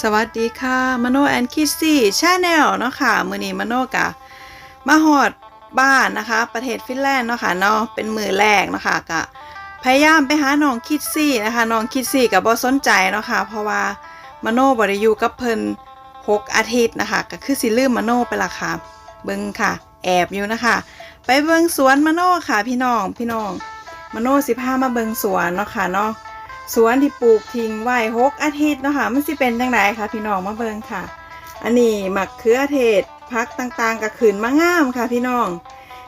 สวัสดีค่ะมโนแอนคิซี่ชาแนลเนาะค่ะมือนี้มโนกะมาฮอดบ้านนะคะ ประเทศฟินแลนด์เนาะค่ะเนาะเป็นมือแรกเนาะค่ะกะพยายามไปหาน้องคิดซี่นะคะน้องคิดซี่กับบ่สนใจเนาะค่ะเพราะว่ามโนบ่ได้อยู่กับเพิ่นหกอาทิตย์นะคะก็คือสิลืมมโนไปละค่ะเบิ่งค่ะ แอบอยู่นะคะ ไปเบิ่งสวนมโนค่ะพี่น้องพี่น้องมโนสิพามาเบิ่งสวนเนาะค่ะเนาะ สวนที่ปลูกทิ้งไว้หกอาทิตย์เนาะค่ะมันสิเป็นจังไดคะพี่น้องมาเบิ่งค่ะ อันนี้หมักเขือเทศพักต่างๆก็ขึ้นมางามค่ะพี่น้อง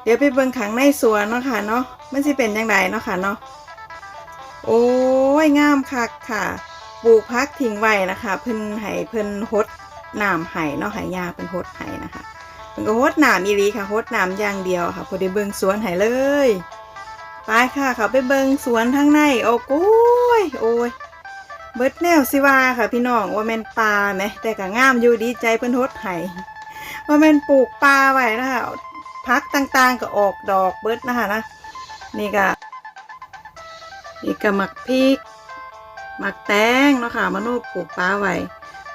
เดี๋ยวไปเบิ่งขังในสวนเนาะค่ะเนาะมันสิเป็นจังไดเนาะค่ะเนาะโอ้ยงามคักค่ะปลูกพักทิ้งไว้นะคะ เพิ่นให้เพิ่นหดน้ำให้เนาะให้ยาเพิ่นหดให้นะคะเพิ่นก็หดน้ำอีหลีค่ะหดน้ำอย่างเดียวค่ะพอได้เบิ่งสวนให้เลยไปค่ะเขาไปเบิงสวนทางในโอ้ก้ ยโอ้ยเบิดแนวสิว่าค่ะพี่น้องว่าแมนปลาไหมแต่ก็งามอยู่ดีใจเพิ่นทดไห้ว่าแมนปลูกปลาไว้นะคะพักต่างๆก็ออกดอกเบิดนะคะนะนี่ก็นี่ก็หมักพริกหมักแตงเนาะค่ะมนุษย์ปลูกปลาไว้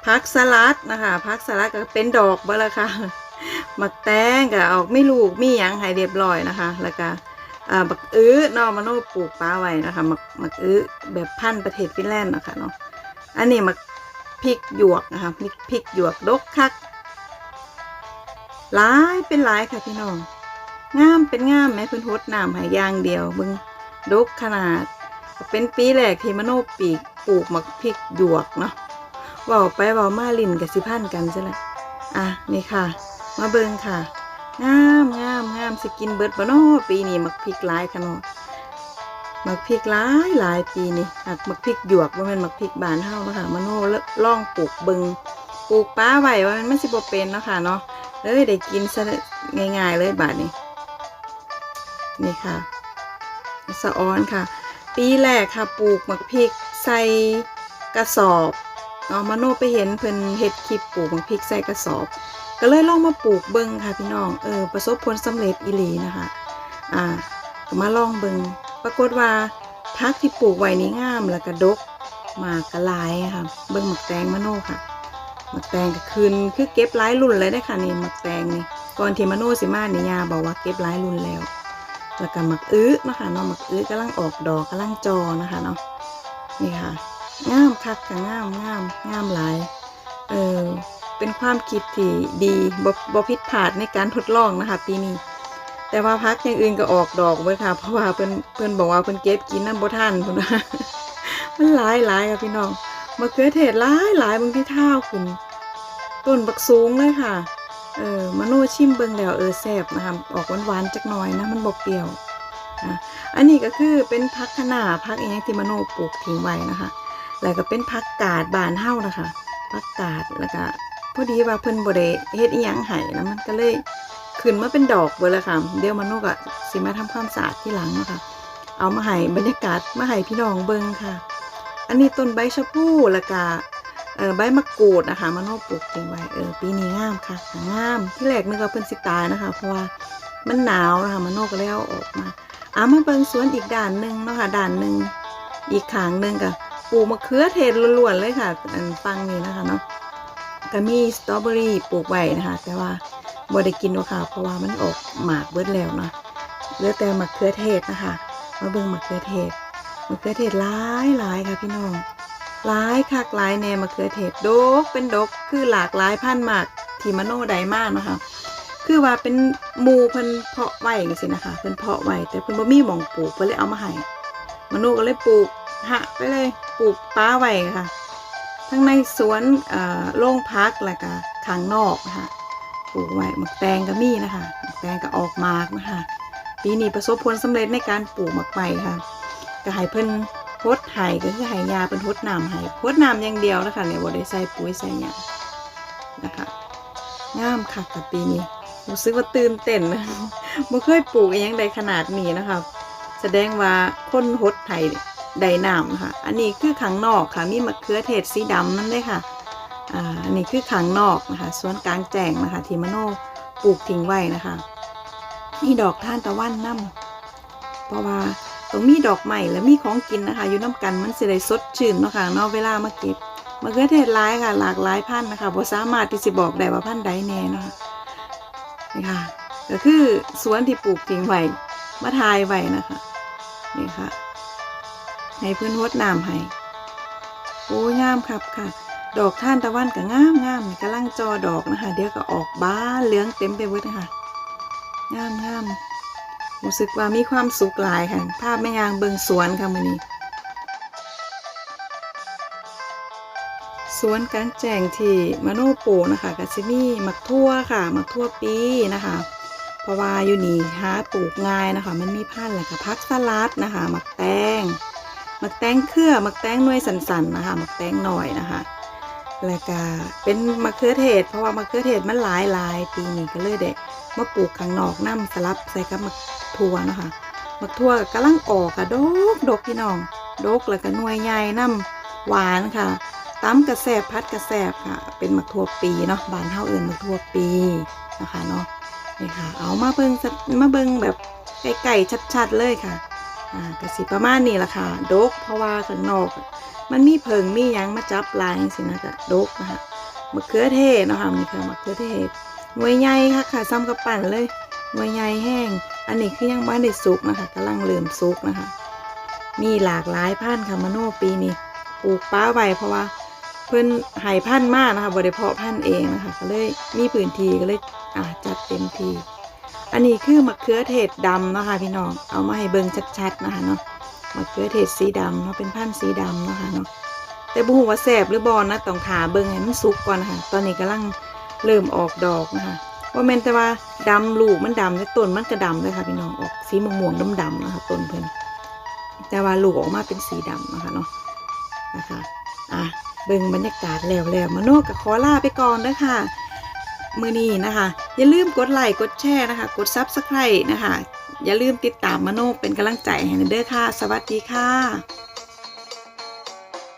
พักสลัดนะคะพักสลัดก็เป็นดอกเบิดละค่ะหมักแตงก็ออกไม่ลูกมีหยังให้เรียบร้อยนะคะ แล้วก็ อ่าบักอื้อนาะมโนปลูกปลาไว้นะคะมักมักอื้อแบบพันธุ์ประเทศฟินแลนด์นะคะเนาะอันนี้มักพริกหยวกนะคะพริกพริกหยวกดกคักหลายเป็นหลายค่ะพี่น้องงามเป็นงามแม้พิ่นฮดน้ำห้อย่างเดียวเบิ่งดกขนาด เป็นปีแรกที่มโนปีกปลูกมักพริกหยวกเนาะว้าไปว้ามาลินกับสิพันกันซะละอะนี่ค่ะ มาเบิงค่ะงามงาม งามสิกินเบิดบ่เนาะปีนี้มักพริกหลายค่ะเนาะมักพริกหลายหลายปีนี้หากมักพริกหยวกบ่แม่นมักพริกบานเฮาเนาะค่ะมโนล่องปลูกบิงปลูกป้าไว้ว่ามันไม่สิบ่เป็นเนาะค่ะเนาะเลยได้กินซะง่ายๆเลยบาดนี้นี่ค่ะสะออนค่ะ ปีแรกค่ะปลูกมักพริกใส่กระสอบเนาะมโนไปเห็นเพิ่นเฮ็ดคลิปปลูกมักพริกใส่กระสอบ ก็เลยลองมาปลูกเบิงค่ะพี่น้องเออประสบผลสำเร็จอีหลีนะคะอ่ามาลองเบิงปรากฏว่าพักที่ปลูกไว้นี่งามแล้วก็ดกมากกระลายค่ะ เบิงหมักแตงมะโนค่ะหมักแตงก็คืนคือเก็บหลายรุ่นเลยได้ค่ะนี่หมักแตงนี่ก่อนที่มะโนสิมาเนี่ยาบอกว่าเก็บหลายรุ่นแล้วแล้วก็หมักอื้อเนาะคะเนาะหมักอื้อกำลังออกดอกกำลังจอนะคะเนาะนี่ค่ะงามคักค่ะงามงามงามหลายเออ เป็นความคิดที่ดีบ่บ่ผิดพลาดในการทดลองนะคะ ปีนี้ แต่ว่าพักอย่างอื่นก็ออกดอกเว้ยค่ะ เพราะว่าเพิ่อนเพิ่อนบอกว่าเพิ่อนเก็บกินน้ำบ่ทันเพิ่นว่ามันหลายหลายค่ะพี่น้องมะเขือเทศหลายหลายบางที่เท้าคุณต้นบักสูงเลยค่ะ เออมะโนชิมเบิงแล้วเออแซ่บนะคะออกหวานๆจักหน่อยนะมันบ่เปรี้ยวอะอันนี้ก็คือเป็นพักคะน้าพักอีหยังที่มโนปลูกทิ้งไว้นะคะ แล้วก็เป็นพักกาดบานเฮานะคะ พักกาดแล้วก็ อดีว่าเพิ่นบ่ได้เฮ็ดอีหยังให้นะมันก็เลยขึ้นมาเป็นดอกเบิดแล้วค่ะ เดี๋ยวมนุษย์ก็สิมาทำความสะอาดที่หลังนะคะเอามาให้บรรยากาศมาให้พี่น้องเบิ่งค่ะ อันนี้ต้นใบชะพูแล้วก็เออใบมะกรูดนะคะมนุษย์ปลูกทิ้งไว้เออปีนี้งามค่ะงาม ที่แรกนึกว่าเพิ่นสิตายนะคะ เพราะว่ามันหนาวนะคะมนุก็เลยเอาออกมาเอามาเบิ่งสวนอีกด่านหนึ่งเนาะค่ะด่านหนึ่งอีกขางหนึ่งก็ปลูกมะเขือเทศล้วนๆเลยค่ะ อันฟังนี่นะคะเนาะ ก็มีสตรอเบอรี่ปลูกไว้นะคะ แต่ว่าบ่ได้กินหรอกค่ะเพราะว่ามันออกหมากเบิดแล้วเนาะเหลือแต่มะเขือเทศนะคะมาเบิ่งมะเขือเทศมะเขือเทศหลายหลายค่ะพี่น้องหลายคักหลายแนมะเขือเทศดกเป็นดกคือหลากหลายพันธุ์มากที่มโนไดมากนะคะคือว่าเป็นมูเพิ่นเพาะไว้จังซี่นะคะเพิ่นเพาะไว้แต่เพิ่นบ่มีหม่องปลูกเพิ่นเลยเอามาให้มโนก็เลยปลูกหะไปเลยปลูกป้าไว้ค่ะ ทั้งในสวนโล่งพักแล้วก็ข้างนอกนะคะปลูกไว้หมักแตงก็มีนะคะหมักแตงก็ออกหมากนะคะ ปีนี้ประสบผลสำเร็จในการปลูกหมักไม้ค่ะก็ให้เพิ่นพดไห้ก็คือห้ยาเป็นพดน้ำให้พดน้ำอย่างเดียวนะคะเนี่ยบ่ได้ใส่ปุ๋ยใส่หยังนะคะงามค่ะกับปีนี้รู้สึกว่าตื่นเต้นนะบ่เคยปลูกอหยังใดขนาดนี้นะคะ แสดงว่าคนหดไห้ ไดน้ำนะคะอันนี้คือขังนอกค่ะ มีมะเขือเทศสีดำนั่นเลยค่ะอ่าอันนี้คือขังนอกนะคะส่วนกลางแจ้งนะคะที่มโนปลูกทิ้งไว้นะคะนี่ดอกท่านตะวันน้ำเพราะว่าตรงมีดอกใหม่และมีของกินนะคะ อยู่น้ำกันมันสิได้สดชื่นเนาะค่ะนาะเวลามาเก็บมะเขือเทศหลายค่ะ หลากหลายพันนะคะบ่สามารถที่สิบอกได้ว่าพันใดแน่เนาะค่ะนี่ค่ะก็คือสวนที่ปลูกทิ้งไว้มาทายไว้นะคะนี่ค่ะ ให้เพื่อนรดน้ำให้โอ้ยงามครับค่ะ ดอกท่านตะวันก็งามงามนี่กำลังจอดอกนะคะ เดี๋ยวก็ออกบ้าเหลืองเต็มไปหมดนะคะงามงามรู้สึกว่ามีความสุขหลายค่ะ ภาพแม่ยางเบิงสวนค่ะมื้อนี้สวนกางแจงที่มโนปูนะคะก็สิมีมักทั่วค่ะ มักทั่วปีนะคะ เพราะว่าอยู่นี่หาปลูกง่ายนะคะ มันมีพันธุ์อะไรกับพักสลัดนะคะ มักแตง มักแตงเครือมักแตงหน่วยสันๆนะคะมักแตงหน่อยนะคะ แล้วก็เป็นมะเขือเทศ เพราะว่ามะเขือเทศมันหลายหลายปีนี้ก็เลยได้มาปลูกข้างนอกน้ำสลับใส่กับมักทั่วนะคะมักทั่วกำลังออกค่ะดกดกพี่น้องดกแล้วก็หน่วยใหญ่น้ำหวานค่ะตำกระแสบพัดกระแสบค่ะ เป็นมักทั่วปีเนาะบ้านเฮาเอื่นมักทั่วปีนะคะเนาะนี่ค่ะ เอามาเบิงสักมาเบิงแบบไก่ๆชัดๆเลยค่ะ อ่ากระสิประมาณนี้ละค่ะดกเพราะว่าข้างนอก มันมีเพิงมียังมาจับลายจังสินะจ๊ะดกนะคะมะเขือเทศนะคะนี่คือมะเขือเทศหน่วยใหญ่ค่ะค่ะซ้ำกับปั่นเลยหน่วยใหญ่แห้ง อันนี้คือยังบ้านได้สุกนะคะกำลังเริ่มสุกนะคะ มีหลากหลายพันธุ์ค่ะมโนปีนี้ปลูกป้าไว้เพราะว่าเพิ่นหายพันธุ์มากนะคะบริเพาะพันธุ์เองนะคะก็เลยมีพื้นที่ก็เลยอ่าจัดเต็มที่ อันนี้คือมะเขือเทศดำนะคะพี่น้อง เอามาให้เบิ่งชัดๆนะคะเนาะ มะเขือเทศสีดำเนาะเป็นพันธุ์สีดำนะคะเนาะ แต่บุหัวแสบหรือบอลนะต้องถาเบิ่งให้มันสุกก่อนนะคะตอนนี้กำลังเริ่มออกดอกนะคะว่าแม่นแต่ว่าดำลูกมันดำแต่ต้นมันก็ดำเลยค่ะพี่น้องออกสีม่วงๆดำๆนะคะต้นเพิ่นแต่ว่าลูกออกมาเป็นสีดำนะคะเนาะนะคะอะเบิ่งบรรยากาศแล้วแล้วมาโนกับขอลาไปก่อนเด้อค่ะมือนี้นะคะ อย่าลืมกดไลค์กดแชร์นะคะ กดซับสไครต์นะคะ อย่าลืมติดตามมโนเป็นกำลังใจให้เด้อค่ะ สวัสดีค่ะ